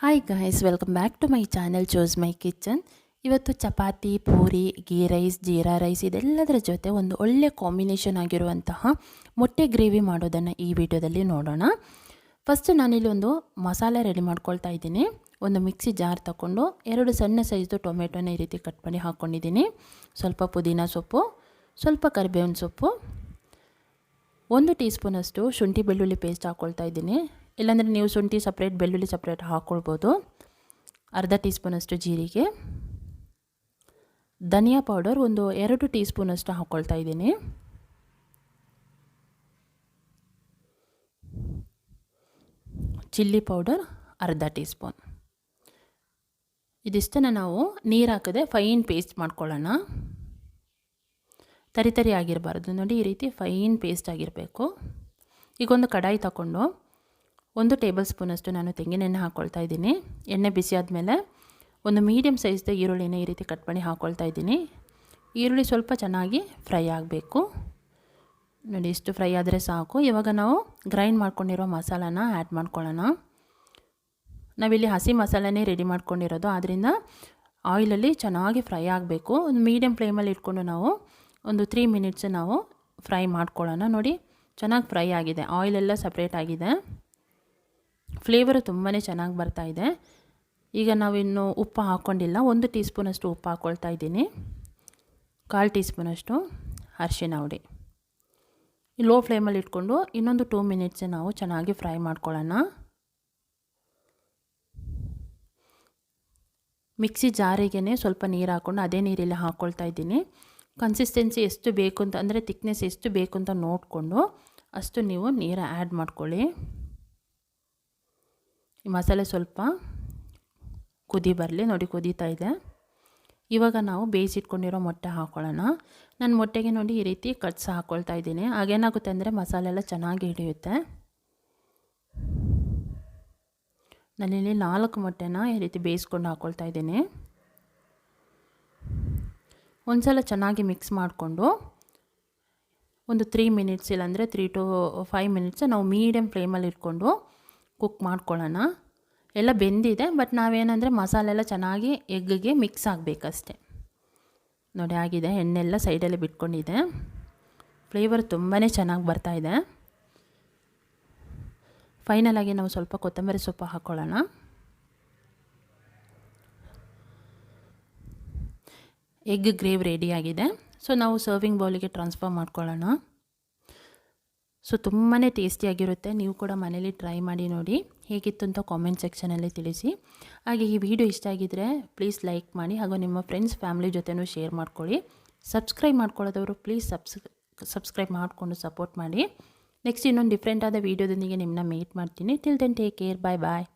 Hi guys welcome back to my channel chose my kitchen ಇವತ್ತು chapati, puri ghee rice jeera rice ಇದೆಲ್ಲದರ ಜೊತೆ ಒಂದು ಒಳ್ಳೆ ಕಾಂಬಿನೇಷನ್ ಆಗಿರುವಂತಹ ಮೊಟ್ಟೆ ಗ್ರೇವಿ ಮಾಡೋದನ್ನು ಈ ವಿಡಿಯೋದಲ್ಲಿ ನೋಡೋಣ. ಫಸ್ಟ್ ನಾನಿಲ್ಲಿ ಒಂದು ಮಸಾಲೆ ರೆಡಿ ಮಾಡ್ಕೊಳ್ತಾ ಇದ್ದೀನಿ. ಒಂದು ಮಿಕ್ಸಿ ಜಾರ್ ತಗೊಂಡು ಎರಡು ಸಣ್ಣ ಸೈಜ್ದು ಟೊಮೆಟೊನ ಈ ರೀತಿ ಕಟ್ ಮಾಡಿ ಹಾಕ್ಕೊಂಡಿದ್ದೀನಿ ಸ್ವಲ್ಪ ಪುದೀನ ಸೊಪ್ಪು, ಸ್ವಲ್ಪ ಕರಿಬೇವಿನ ಸೊಪ್ಪು, ಒಂದು ಟೀ ಸ್ಪೂನಷ್ಟು ಶುಂಠಿ ಬೆಳ್ಳುಳ್ಳಿ ಪೇಸ್ಟ್ ಹಾಕ್ಕೊಳ್ತಾ ಇದ್ದೀನಿ. ಇಲ್ಲಾಂದರೆ ನೀವು ಶುಂಠಿ ಸಪ್ರೇಟ್ ಬೆಳ್ಳುಳ್ಳಿ ಸಪ್ರೇಟ್ ಹಾಕ್ಕೊಳ್ಬೋದು ಅರ್ಧ ಟೀ ಸ್ಪೂನಷ್ಟು ಜೀರಿಗೆ. ಧನಿಯಾ ಪೌಡರ್ ಒಂದು ಎರಡು ಟೀ ಸ್ಪೂನಷ್ಟು ಹಾಕ್ಕೊಳ್ತಾ ಇದ್ದೀನಿ. ಚಿಲ್ಲಿ ಪೌಡರ್ ಅರ್ಧ ಟೀ ಸ್ಪೂನ್ ಇದಿಷ್ಟನ್ನು ನಾವು ನೀರು ಹಾಕದೆ ಫೈನ್ ಪೇಸ್ಟ್ ಮಾಡ್ಕೊಳ್ಳೋಣ. ತರಿತರಿ ತರಿ ಆಗಿರಬಾರ್ದು. ನೋಡಿ ಈ ರೀತಿ ಫೈನ್ ಪೇಸ್ಟ್ ಆಗಿರಬೇಕು. ಈಗ ಒಂದು ಕಡಾಯಿ ತಗೊಂಡು ಒಂದು ಟೇಬಲ್ ಸ್ಪೂನಷ್ಟು ನಾನು ತೆಂಗಿನೆಣ್ಣೆ ಹಾಕ್ಕೊಳ್ತಾ ಇದ್ದೀನಿ. ಎಣ್ಣೆ ಬಿಸಿ ಆದಮೇಲೆ ಒಂದು ಮೀಡಿಯಮ್ ಸೈಜ್ದ ಈರುಳ್ಳಿನ ಈ ರೀತಿ ಕಟ್ ಮಾಡಿ ಹಾಕ್ಕೊಳ್ತಾ ಇದ್ದೀನಿ. ಈರುಳ್ಳಿ ಸ್ವಲ್ಪ ಚೆನ್ನಾಗಿ ಫ್ರೈ ಆಗಬೇಕು. ನೋಡಿ, ಇಷ್ಟು ಫ್ರೈ ಆದರೆ ಸಾಕು. ಇವಾಗ ನಾವು ಗ್ರೈಂಡ್ ಮಾಡ್ಕೊಂಡಿರೋ ಮಸಾಲಾನ ಆ್ಯಡ್ ಮಾಡ್ಕೊಳ್ಳೋಣ. ನಾವಿಲ್ಲಿ ಹಸಿ ಮಸಾಲೆನೇ ರೆಡಿ ಮಾಡ್ಕೊಂಡಿರೋದು. ಆದ್ದರಿಂದ ಆಯಿಲಲ್ಲಿ ಚೆನ್ನಾಗಿ ಫ್ರೈ ಆಗಬೇಕು. ಒಂದು ಮೀಡಿಯಮ್ ಫ್ಲೇಮಲ್ಲಿ ಇಟ್ಕೊಂಡು ನಾವು ಒಂದು ತ್ರೀ ಮಿನಿಟ್ಸ್ ನಾವು ಫ್ರೈ ಮಾಡ್ಕೊಳ್ಳೋಣ. ನೋಡಿ, ಚೆನ್ನಾಗಿ ಫ್ರೈ ಆಗಿದೆ. ಆಯಿಲೆಲ್ಲ ಸಪ್ರೇಟ್ ಆಗಿದೆ. ಫ್ಲೇವರು ತುಂಬಾ ಚೆನ್ನಾಗಿ ಬರ್ತಾಯಿದೆ ಈಗ ನಾವಿನ್ನು ಉಪ್ಪು ಹಾಕ್ಕೊಂಡಿಲ್ಲ ಒಂದು ಟೀ ಸ್ಪೂನಷ್ಟು ಉಪ್ಪು ಹಾಕ್ಕೊಳ್ತಾ ಇದ್ದೀನಿ. ಕಾಲು ಟೀ ಸ್ಪೂನಷ್ಟು ಅರಿಶಿನ ಹುಡಿ ಲೋ ಫ್ಲೇಮಲ್ಲಿ ಇಟ್ಕೊಂಡು ಇನ್ನೊಂದು ಟೂ ಮಿನಿಟ್ಸ್ ನಾವು ಚೆನ್ನಾಗಿ ಫ್ರೈ ಮಾಡ್ಕೊಳ್ಳೋಣ. ಮಿಕ್ಸಿ ಜಾರಿಗೆನೇ ಸ್ವಲ್ಪ ನೀರು ಹಾಕ್ಕೊಂಡು ಅದೇ ನೀರಲ್ಲಿ ಹಾಕ್ಕೊಳ್ತಾ ಇದ್ದೀನಿ. ಕನ್ಸಿಸ್ಟೆನ್ಸಿ ಎಷ್ಟು ಬೇಕು ಅಂತ ಅಂದರೆ ತಿಕ್ನೆಸ್ ಎಷ್ಟು ಬೇಕು ಅಂತ ನೋಡಿಕೊಂಡು ಅಷ್ಟು ನೀವು ನೀರು ಆ್ಯಡ್ ಮಾಡ್ಕೊಳ್ಳಿ. ಈ ಮಸಾಲೆ ಸ್ವಲ್ಪ ಕುದಿ ಬರಲಿ, ನೋಡಿ ಕುದೀತಾ ಇದೆ. ಇವಾಗ ನಾವು ಬೇಯಿಸಿಟ್ಕೊಂಡಿರೋ ಮೊಟ್ಟೆ ಹಾಕ್ಕೊಳ್ಳೋಣ ನಾನು ಮೊಟ್ಟೆಗೆ ನೋಡಿ ಈ ರೀತಿ ಕಟ್ಸ ಹಾಕ್ಕೊಳ್ತಾ ಇದ್ದೀನಿ. ಹಾಗೇನಾಗುತ್ತೆ ಅಂದರೆ ಮಸಾಲೆ ಎಲ್ಲ ಚೆನ್ನಾಗಿ ಹಿಡಿಯುತ್ತೆ. ನಾನಿಲ್ಲಿ ನಾಲ್ಕು ಮೊಟ್ಟೆನ ಈ ರೀತಿ ಬೇಯಿಸ್ಕೊಂಡು ಹಾಕ್ಕೊಳ್ತಾ ಇದ್ದೀನಿ. ಒಂದು ಸಲ ಚೆನ್ನಾಗಿ ಮಿಕ್ಸ್ ಮಾಡಿಕೊಂಡು ಒಂದು ತ್ರೀ ಮಿನಿಟ್ಸ್ ಇಲ್ಲಾಂದರೆ ತ್ರೀ ಟು ಫೈವ್ ಮಿನಿಟ್ಸ್ ನಾವು ಮೀಡಿಯಮ್ ಫ್ಲೇಮಲ್ಲಿ ಇಟ್ಕೊಂಡು ಕುಕ್ ಮಾಡ್ಕೊಳ್ಳೋಣ. ಎಲ್ಲ ಬೆಂದಿದೆ ಬಟ್ ನಾವೇನಂದರೆ ಮಸಾಲೆ ಎಲ್ಲ ಚೆನ್ನಾಗಿ ಎಗ್ಗಿಗೆ ಮಿಕ್ಸ್ ಆಗಬೇಕಷ್ಟೆ. ನೋಡಿ ಆಗಿದೆ, ಎಣ್ಣೆಲ್ಲ ಸೈಡಲ್ಲಿ ಬಿಟ್ಕೊಂಡಿದೆ. ಫ್ಲೇವರ್ ತುಂಬಾ ಚೆನ್ನಾಗಿ ಬರ್ತಾಯಿದೆ ಫೈನಲಾಗಿ ನಾವು ಸ್ವಲ್ಪ ಕೊತ್ತಂಬರಿ ಸೊಪ್ಪು ಹಾಕ್ಕೊಳ್ಳೋಣ ಎಗ್ ಗ್ರೇವ್ ರೆಡಿಯಾಗಿದೆ ಸೊ ನಾವು ಸರ್ವಿಂಗ್ ಬೌಲಿಗೆ ಟ್ರಾನ್ಸ್ಫರ್ ಮಾಡ್ಕೊಳ್ಳೋಣ. ಸೊ ತುಂಬಾ ಟೇಸ್ಟಿಯಾಗಿರುತ್ತೆ. ನೀವು ಕೂಡ ಮನೇಲಿ ಟ್ರೈ ಮಾಡಿ ನೋಡಿ. ಹೇಗಿತ್ತು ಅಂತ ಕಾಮೆಂಟ್ ಸೆಕ್ಷನಲ್ಲಿ ತಿಳಿಸಿ. ಹಾಗೆ ಈ ವಿಡಿಯೋ ಇಷ್ಟ ಆಗಿದ್ದರೆ ಪ್ಲೀಸ್ ಲೈಕ್ ಮಾಡಿ ಹಾಗೂ ನಿಮ್ಮ ಫ್ರೆಂಡ್ಸ್ ಫ್ಯಾಮಿಲಿ ಜೊತೆನೂ ಶೇರ್ ಮಾಡ್ಕೊಳ್ಳಿ. ಸಬ್ಸ್ಕ್ರೈಬ್ ಮಾಡ್ಕೊಳ್ಳೋದವರು ಪ್ಲೀಸ್ ಸಬ್ಸ್ ಸಬ್ಸ್ಕ್ರೈಬ್ ಮಾಡಿಕೊಂಡು ಸಪೋರ್ಟ್ ಮಾಡಿ. ನೆಕ್ಸ್ಟ್ ಇನ್ನೊಂದು ಡಿಫ್ರೆಂಟಾದ ವೀಡಿಯೋದೊಂದಿಗೆ ನಿಮ್ಮನ್ನ ಮೀಟ್ ಮಾಡ್ತೀನಿ. Till then take care bye bye